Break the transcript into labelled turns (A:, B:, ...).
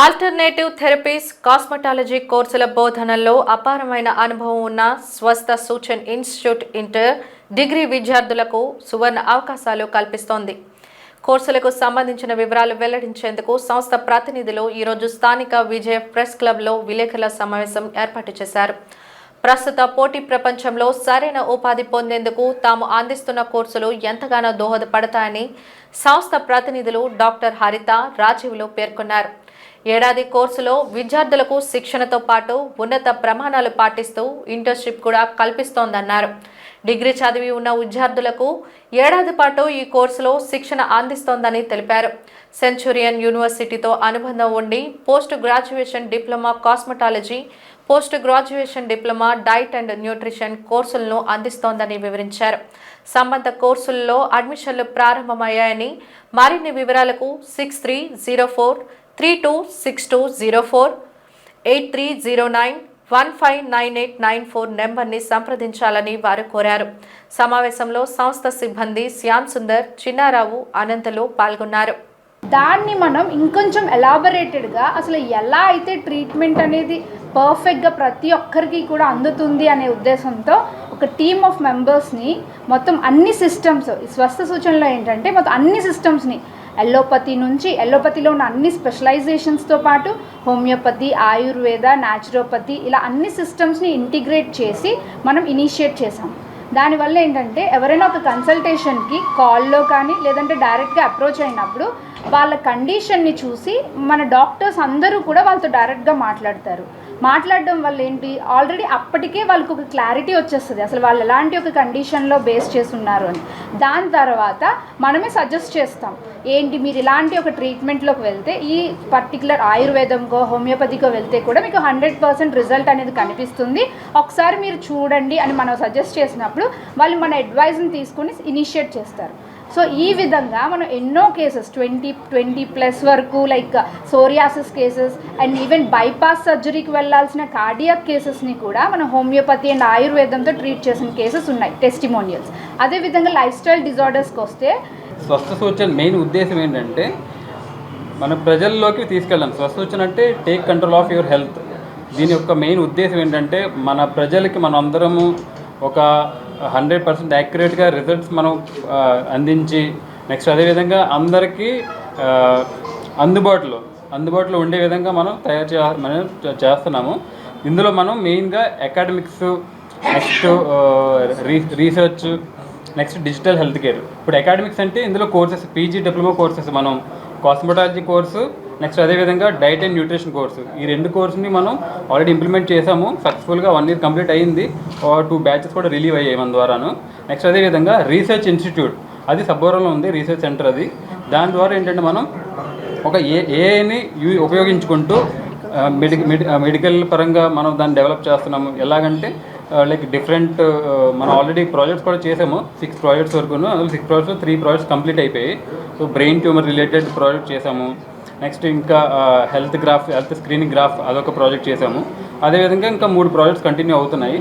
A: Alternative therapies cosmetology కోర్సుల బోధనలో అపారమైన అనుభవం ఉన్న స్వస్థ సూచన్ ఇన్స్టిట్యూట్ ఇంటర్ డిగ్రీ విద్యార్థులకు సువర్ణ అవకాశాలు కల్పిస్తోంది. కోర్సులకు సంబంధించిన వివరాలు వెల్లడించేందుకు సంస్థ ప్రతినిధులు ఈరోజు స్థానిక విజయ ప్రెస్ క్లబ్లో విలేకరుల సమావేశం ఏర్పాటు చేశారు. ప్రస్తుత పోటీ ప్రపంచంలో సరైన ఉపాధి పొందేందుకు తాము అందిస్తున్న కోర్సులు ఎంతగానో దోహదపడతాయని సంస్థ ప్రతినిధులు డాక్టర్ హరిత రాజీవ్లు పేర్కొన్నారు. ఏడాది కోర్సులో విద్యార్థులకు శిక్షణతో పాటు ఉన్నత ప్రమాణాలు పాటిస్తూ ఇంటర్న్షిప్ కూడా కల్పిస్తోందన్నారు. డిగ్రీ చదివి ఉన్న విద్యార్థులకు ఏడాది పాటు ఈ కోర్సులో శిక్షణ అందిస్తోందని తెలిపారు. సెంచురియన్ యూనివర్సిటీతో అనుబంధం ఉండి post graduation diploma cosmetology post graduation diploma diet and nutrition కోర్సులను అందిస్తోందని వివరించారు. సంబంధ కోర్సుల్లో అడ్మిషన్లు ప్రారంభమయ్యాయని మరిన్ని వివరాలకు six three zero four three two six two zero four eight three zero nine one five nine eight nine four నెంబర్ని సంప్రదించాలని వారు కోరారు. సమావేశంలో సంస్థ సిబ్బంది శ్యామ్ సుందర్ చిన్నారావు అనంతలు పాల్గొన్నారు.
B: దాన్ని మనం ఇంకొంచెం ఎలాబరేటెడ్గా అసలు ఎలా అయితే ట్రీట్మెంట్ అనేది పర్ఫెక్ట్గా ప్రతి ఒక్కరికి కూడా అందుతుంది అనే ఉద్దేశంతో ఒక టీమ్ ఆఫ్ మెంబర్స్ని మొత్తం అన్ని సిస్టమ్స్ స్వస్థ సూచనలో ఏంటంటే మొత్తం అన్ని సిస్టమ్స్ని ఎల్లోపతి నుంచి ఎల్లోపతిలో ఉన్న అన్ని స్పెషలైజేషన్స్తో పాటు హోమియోపతి ఆయుర్వేద న్యాచురోపతి ఇలా అన్ని సిస్టమ్స్ని ఇంటిగ్రేట్ చేసి మనం ఇనిషియేట్ చేసాం. దానివల్ల ఏంటంటే ఎవరైనా ఒక కన్సల్టేషన్కి కాల్లో కానీ లేదంటే డైరెక్ట్గా అప్రోచ్ అయినప్పుడు వాళ్ళ కండిషన్ని చూసి మన డాక్టర్స్ అందరూ కూడా వాళ్ళతో డైరెక్ట్గా మాట్లాడతారు. మాట్లాడడం వల్ల ఏంటి? ఆల్రెడీ అప్పటికే వాళ్ళకు ఒక క్లారిటీ వచ్చేస్తుంది. అసలు వాళ్ళు ఎలాంటి ఒక కండిషన్లో బేస్ చేసి ఉన్నారు అని. దాని తర్వాత మనమే సజెస్ట్ చేస్తాం. ఏంటి? మీరు ఇలాంటి ఒక ట్రీట్మెంట్లోకి వెళ్తే ఈ పర్టికులర్ ఆయుర్వేదంకో హోమియోపతికో వెళ్తే కూడా మీకు హండ్రెడ్ పర్సెంట్ రిజల్ట్ అనేది కనిపిస్తుంది. ఒకసారి మీరు చూడండి అని మనం సజెస్ట్ చేసినప్పుడు వాళ్ళు మన అడ్వైజ్ని తీసుకొని ఇనిషియేట్ చేస్తారు. సో ఈ విధంగా మనం ఎన్నో కేసెస్ ట్వంటీ ట్వంటీ ప్లస్ వరకు like psoriasis cases and even bypass సర్జరీకి వెళ్ళాల్సిన కార్డియాక్ కేసెస్ని కూడా మనం హోమియోపతి అండ్ ఆయుర్వేదంతో ట్రీట్ చేసిన కేసెస్ ఉన్నాయి టెస్టిమోనియల్స్ అదేవిధంగా లైఫ్ స్టైల్ డిజార్డర్స్కి వస్తే
C: స్వస్థ సూచన మెయిన్ ఉద్దేశం ఏంటంటే మన ప్రజల్లోకి తీసుకెళ్ళాం స్వస్థ సూచన అంటే take control of your health దీని యొక్క మెయిన్ ఉద్దేశం ఏంటంటే మన ప్రజలకి మనం అందరము ఒక హండ్రెడ్ పర్సెంట్ యాక్యురేట్గా రిజల్ట్స్ మనం అందించి నెక్స్ట్ అదేవిధంగా అందరికీ అందుబాటులో అందుబాటులో ఉండే విధంగా మనం తయారు చే మనం చేస్తున్నాము. ఇందులో మనం మెయిన్గా academics next re research next digital health care. ఇప్పుడు అకాడమిక్స్ అంటే ఇందులో కోర్సెస్ పీజీ డిప్లొమా కోర్సెస్ మనం కాస్మెటాలజీ కోర్సు నెక్స్ట్ అదేవిధంగా డైట్ అండ్ న్యూట్రిషన్ కోర్సు ఈ రెండు కోర్సుని మనం ఆల్రెడీ ఇంప్లిమెంట్ చేసాము సక్సెస్ఫుల్గా వన్ ఇయర్ కంప్లీట్ అయ్యింది టూ బ్యాచెస్ కూడా రిలీవ్ అయ్యాయి మన ద్వారాను. నెక్స్ట్ అదేవిధంగా రీసెర్చ్ ఇన్స్టిట్యూట్ అది సబ్బోరంలో ఉంది రీసెర్చ్ సెంటర్ అది. దాని ద్వారా ఏంటంటే మనం ఒక ఏ ఏఐని యూ ఉపయోగించుకుంటూ మెడి మెడి మెడికల్ పరంగా మనం దాన్ని డెవలప్ చేస్తున్నాము. ఎలాగంటే లైక్ డిఫరెంట్ మనం ఆల్రెడీ ప్రాజెక్ట్స్ కూడా చేసాము సిక్స్ ప్రాజెక్ట్స్ వరకు అందులో six projects three projects complete అయిపోయాయి. So brain tumour related project చేసాము నెక్స్ట్ ఇంకా health graph health screening graph అదొక ప్రాజెక్ట్ చేసాము. అదేవిధంగా ఇంకా మూడు ప్రాజెక్ట్స్ కంటిన్యూ అవుతున్నాయి.